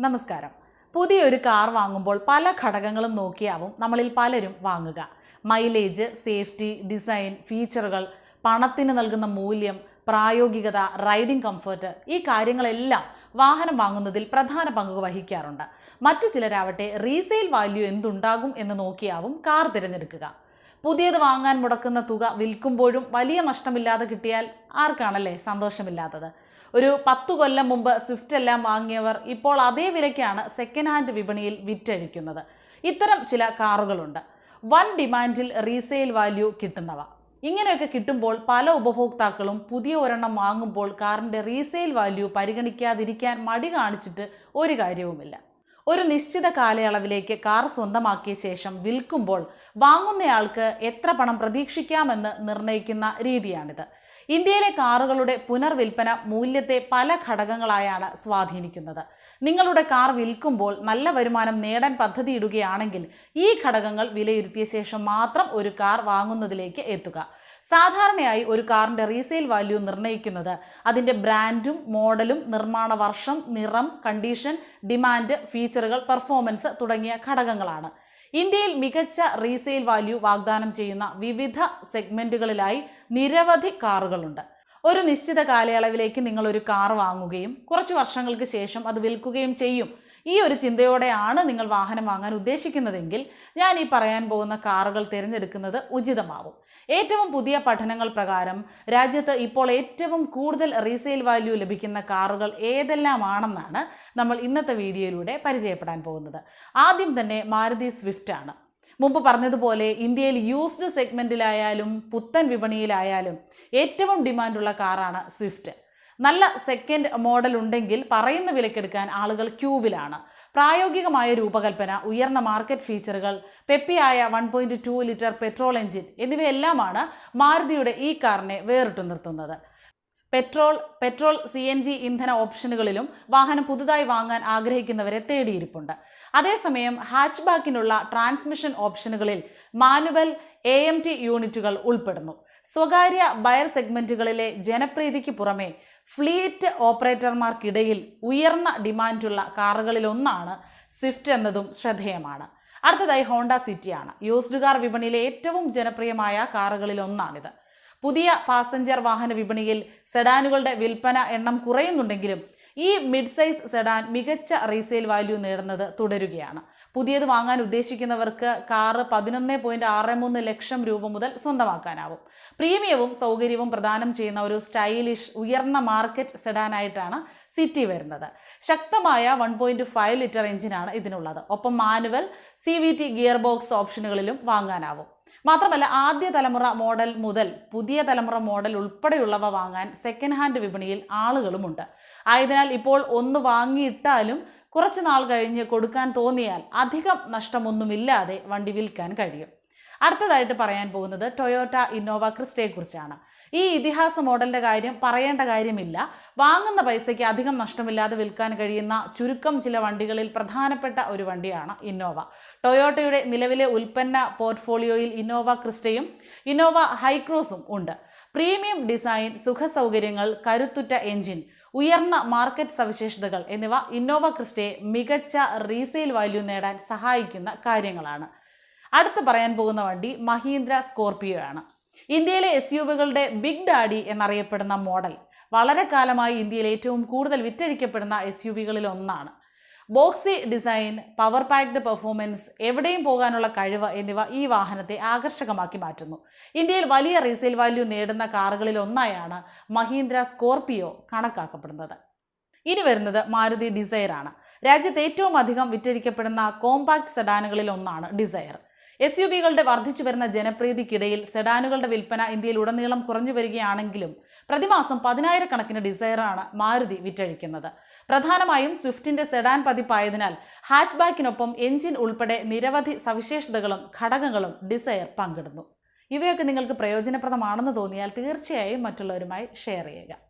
നമസ്കാരം. പുതിയൊരു കാർ വാങ്ങുമ്പോൾ പല ഘടകങ്ങളും നോക്കിയാവും നമ്മളിൽ പലരും വാങ്ങുക. മൈലേജ് സേഫ്റ്റി ഡിസൈൻ ഫീച്ചറുകൾ പണത്തിന് നൽകുന്ന മൂല്യം പ്രായോഗികത റൈഡിംഗ് കംഫർട്ട് ഈ കാര്യങ്ങളെല്ലാം വാഹനം വാങ്ങുന്നതിൽ പ്രധാന പങ്ക് വഹിക്കാറുണ്ട്. മറ്റു ചിലരാവട്ടെ റീസെയിൽ വാല്യൂ എന്തുണ്ടാകും എന്ന് നോക്കിയാവും കാർ തിരഞ്ഞെടുക്കുക. പുതിയത് വാങ്ങാൻ മുടക്കുന്ന തുക വിൽക്കുമ്പോഴും വലിയ നഷ്ടമില്ലാതെ കിട്ടിയാൽ ആർക്കാണല്ലേ സന്തോഷമില്ലാത്തത്? ഒരു പത്തു കൊല്ലം മുമ്പ് സ്വിഫ്റ്റ് എല്ലാം വാങ്ങിയവർ ഇപ്പോൾ അതേ വിലയ്ക്കാണ് സെക്കൻഡ് ഹാൻഡ് വിപണിയിൽ വിറ്റഴിക്കുന്നത്. ഇത്തരം ചില കാറുകളുണ്ട്. വൺ ഡിമാൻഡിൽ റീസെയിൽ വാല്യൂ കിട്ടുന്നവ. ഇങ്ങനെയൊക്കെ കിട്ടുമ്പോൾ പല ഉപഭോക്താക്കളും പുതിയ ഒരെണ്ണം വാങ്ങുമ്പോൾ കാറിന്റെ റീസെയിൽ വാല്യൂ പരിഗണിക്കാതിരിക്കാൻ മടി കാണിച്ചിട്ട് ഒരു കാര്യവുമില്ല. ഒരു നിശ്ചിത കാലയളവിലേക്ക് കാർ സ്വന്തമാക്കിയ ശേഷം വിൽക്കുമ്പോൾ വാങ്ങുന്നയാൾക്ക് എത്ര പണം പ്രതീക്ഷിക്കാമെന്ന് നിർണയിക്കുന്ന രീതിയാണിത്. ഇന്ത്യയിലെ കാറുകളുടെ പുനർവിൽപ്പന മൂല്യത്തെ പല ഘടകങ്ങളായാണ് സ്വാധീനിക്കുന്നത്. നിങ്ങളുടെ കാർ വിൽക്കുമ്പോൾ നല്ല വരുമാനം നേടാൻ പദ്ധതിയിടുകയാണെങ്കിൽ ഈ ഘടകങ്ങൾ വിലയിരുത്തിയ ശേഷം മാത്രം ഒരു കാർ വാങ്ങുന്നതിലേക്ക് എത്തുക. സാധാരണയായി ഒരു കാറിന്റെ റീസെയിൽ വാല്യൂ നിർണയിക്കുന്നത് അതിന്റെ ബ്രാൻഡും മോഡലും നിർമ്മാണ വർഷം നിറം കണ്ടീഷൻ ഡിമാൻഡ് ഫീച്ചറുകൾ പെർഫോമൻസ് തുടങ്ങിയ ഘടകങ്ങളാണ്. ഇന്ത്യയിൽ മികച്ച റീസെയിൽ വാല്യൂ വാഗ്ദാനം ചെയ്യുന്ന വിവിധ സെഗ്മെന്റുകളിലായി നിരവധി കാറുകളുണ്ട്. ഒരു നിശ്ചിത കാലയളവിലേക്ക് നിങ്ങൾ ഒരു കാർ വാങ്ങുകയും കുറച്ച് വർഷങ്ങൾക്ക് ശേഷം അത് വിൽക്കുകയും ചെയ്യും. ഈ ഒരു ചിന്തയോടെയാണ് നിങ്ങൾ വാഹനം വാങ്ങാൻ ഉദ്ദേശിക്കുന്നതെങ്കിൽ ഞാൻ ഈ പറയാൻ പോകുന്ന കാറുകൾ തിരഞ്ഞെടുക്കുന്നത് ഉചിതമാവും. ഏറ്റവും പുതിയ പഠനങ്ങൾ പ്രകാരം രാജ്യത്ത് ഇപ്പോൾ ഏറ്റവും കൂടുതൽ റീസെയിൽ വാല്യൂ ലഭിക്കുന്ന കാറുകൾ ഏതെല്ലാമാണെന്നാണ് നമ്മൾ ഇന്നത്തെ വീഡിയോയിലൂടെ പരിചയപ്പെടാൻ പോകുന്നത്. ആദ്യം തന്നെ മാരുതി സ്വിഫ്റ്റ് ആണ്. മുമ്പ് പറഞ്ഞതുപോലെ ഇന്ത്യയിൽ യൂസ്ഡ് സെഗ്മെന്റിലായാലും പുത്തൻ വിപണിയിലായാലും ഏറ്റവും ഡിമാൻഡുള്ള കാറാണ് സ്വിഫ്റ്റ് നല്ല സെക്കൻഡ് മോഡൽ ഉണ്ടെങ്കിൽ പറയുന്ന വിലക്കെടുക്കാൻ ആളുകൾ ക്യൂവിലാണ്. പ്രായോഗികമായ രൂപകൽപ്പന ഉയർന്ന മാർക്കറ്റ് ഫീച്ചറുകൾ പെപ്പിയായ one point two litre petrol engine എന്നിവയെല്ലാമാണ് മാരുതിയുടെ ഈ കാറിനെ വേറിട്ടു നിർത്തുന്നത്. Petrol petrol C N G ഇന്ധന ഓപ്ഷനുകളിലും വാഹനം പുതുതായി വാങ്ങാൻ ആഗ്രഹിക്കുന്നവരെ തേടിയിരിപ്പുണ്ട്. അതേസമയം ഹാച്ച്ബാക്കിനുള്ള ട്രാൻസ്മിഷൻ ഓപ്ഷനുകളിൽ മാനുവൽ എ എം ടി യൂണിറ്റുകൾ ഉൾപ്പെടുന്നു. സ്വകാര്യ ബയർ സെഗ്മെന്റുകളിലെ ജനപ്രീതിക്ക് പുറമെ ഫ്ലീറ്റ് ഓപ്പറേറ്റർമാർക്കിടയിൽ ഉയർന്ന ഡിമാൻഡുള്ള കാറുകളിലൊന്നാണ് സ്വിഫ്റ്റ് എന്നതും ശ്രദ്ധേയമാണ്. അടുത്തതായി ഹോണ്ട സിറ്റിയാണ്. യൂസ്ഡ് കാർ വിപണിയിലെ ഏറ്റവും ജനപ്രിയമായ കാറുകളിലൊന്നാണിത്. പുതിയ പാസഞ്ചർ വാഹന വിപണിയിൽ സെഡാനുകളുടെ വിൽപ്പന എണ്ണം കുറയുന്നുണ്ടെങ്കിലും ഈ മിഡ് സൈസ് സെഡാൻ മികച്ച റീസെയിൽ വാല്യൂ നേടുന്നത് തുടരുകയാണ്. പുതിയത് വാങ്ങാൻ ഉദ്ദേശിക്കുന്നവർക്ക് കാറ് പതിനൊന്ന് പോയിന്റ് ആറ് മൂന്ന് ലക്ഷം രൂപ മുതൽ സ്വന്തമാക്കാനാവും. പ്രീമിയവും സൗകര്യവും പ്രദാനം ചെയ്യുന്ന ഒരു സ്റ്റൈലിഷ് ഉയർന്ന മാർക്കറ്റ് സെഡാനായിട്ടാണ് സിറ്റി വരുന്നത്. ശക്തമായ വൺ പോയിന്റ് ഫൈവ് ലിറ്റർ എഞ്ചിനാണ് ഇതിനുള്ളത്. ഒപ്പം manual C V T gear box ഓപ്ഷനുകളിലും വാങ്ങാനാവും. മാത്രമല്ല ആദ്യ തലമുറ മോഡൽ മുതൽ പുതിയ തലമുറ മോഡൽ ഉൾപ്പെടെയുള്ളവ വാങ്ങാൻ സെക്കൻഡ് ഹാൻഡ് വിപണിയിൽ ആളുകളുമുണ്ട്. ആയതിനാൽ ഇപ്പോൾ ഒന്ന് വാങ്ങിയിട്ടാലും കുറച്ച് നാൾ കഴിഞ്ഞ് കൊടുക്കാൻ തോന്നിയാൽ അധികം നഷ്ടമൊന്നുമില്ലാതെ വണ്ടി വിൽക്കാൻ കഴിയും. അടുത്തതായിട്ട് പറയാൻ പോകുന്നത് ടൊയോട്ട ഇന്നോവ ക്രിസ്റ്റയെക്കുറിച്ചാണ് ഈ ഇതിഹാസ മോഡലിന്റെ കാര്യം പറയേണ്ട കാര്യമില്ല. വാങ്ങുന്ന പൈസയ്ക്ക് അധികം നഷ്ടമില്ലാതെ വിൽക്കാൻ കഴിയുന്ന ചുരുക്കം ചില വണ്ടികളിൽ പ്രധാനപ്പെട്ട ഒരു വണ്ടിയാണ് ഇന്നോവ ടൊയോട്ടയുടെ നിലവിലെ ഉൽപ്പന്ന പോർട്ട്ഫോളിയോയിൽ ഇന്നോവ ക്രിസ്റ്റയും ഇന്നോവ ഹൈക്രോസും ഉണ്ട്. പ്രീമിയം ഡിസൈൻ സുഖസൗകര്യങ്ങൾ കരുത്തുറ്റ എഞ്ചിൻ ഉയർന്ന മാർക്കറ്റ് സവിശേഷതകൾ എന്നിവ ഇന്നോവ ക്രിസ്റ്റയെ മികച്ച റീസെയിൽ വാല്യൂ നേടാൻ സഹായിക്കുന്ന കാര്യങ്ങളാണ്. അടുത്ത് പറയാൻ പോകുന്ന വണ്ടി മഹീന്ദ്ര സ്കോർപിയോ ആണ്. ഇന്ത്യയിലെ എസ് യു വികളുടെ ബിഗ് ഡാഡി എന്നറിയപ്പെടുന്ന മോഡൽ വളരെ കാലമായി ഇന്ത്യയിൽ ഏറ്റവും കൂടുതൽ വിറ്റഴിക്കപ്പെടുന്ന എസ് യു വികളിൽ ഒന്നാണ്. Boxy design power packed performance എവിടെയും പോകാനുള്ള കഴിവ് എന്നിവ ഈ വാഹനത്തെ ആകർഷകമാക്കി മാറ്റുന്നു. ഇന്ത്യയിൽ വലിയ റീസെയിൽ വാല്യൂ നേടുന്ന കാറുകളിൽ ഒന്നായാണ് മഹീന്ദ്ര സ്കോർപിയോ കണക്കാക്കപ്പെടുന്നത്. ഇനി വരുന്നത് മാരുതി ഡിസയർ ആണ് രാജ്യത്ത് ഏറ്റവും അധികം വിറ്റഴിക്കപ്പെടുന്ന കോമ്പാക്ട് സെഡാനുകളിൽ ഒന്നാണ് ഡിസയർ എസ് യു വികളുടെ വർദ്ധിച്ചു വരുന്ന ജനപ്രീതിക്കിടയിൽ സെഡാനുകളുടെ വിൽപ്പന ഇന്ത്യയിൽ ഉടനീളം കുറഞ്ഞു വരികയാണെങ്കിലും പ്രതിമാസം പതിനായിരക്കണക്കിന് ഡിസൈറാണ് മാരുതി വിറ്റഴിക്കുന്നത്. പ്രധാനമായും സ്വിഫ്റ്റിന്റെ സെഡാൻ പതിപ്പായതിനാൽ ഹാച്ച്ബാക്കിനൊപ്പം എഞ്ചിൻ ഉൾപ്പെടെ നിരവധി സവിശേഷതകളും ഘടകങ്ങളും ഡിസൈർ പങ്കിടുന്നു. ഇവയൊക്കെ നിങ്ങൾക്ക് പ്രയോജനപ്രദമാണെന്ന് തോന്നിയാൽ തീർച്ചയായും മറ്റുള്ളവരുമായി ഷെയർ ചെയ്യുക.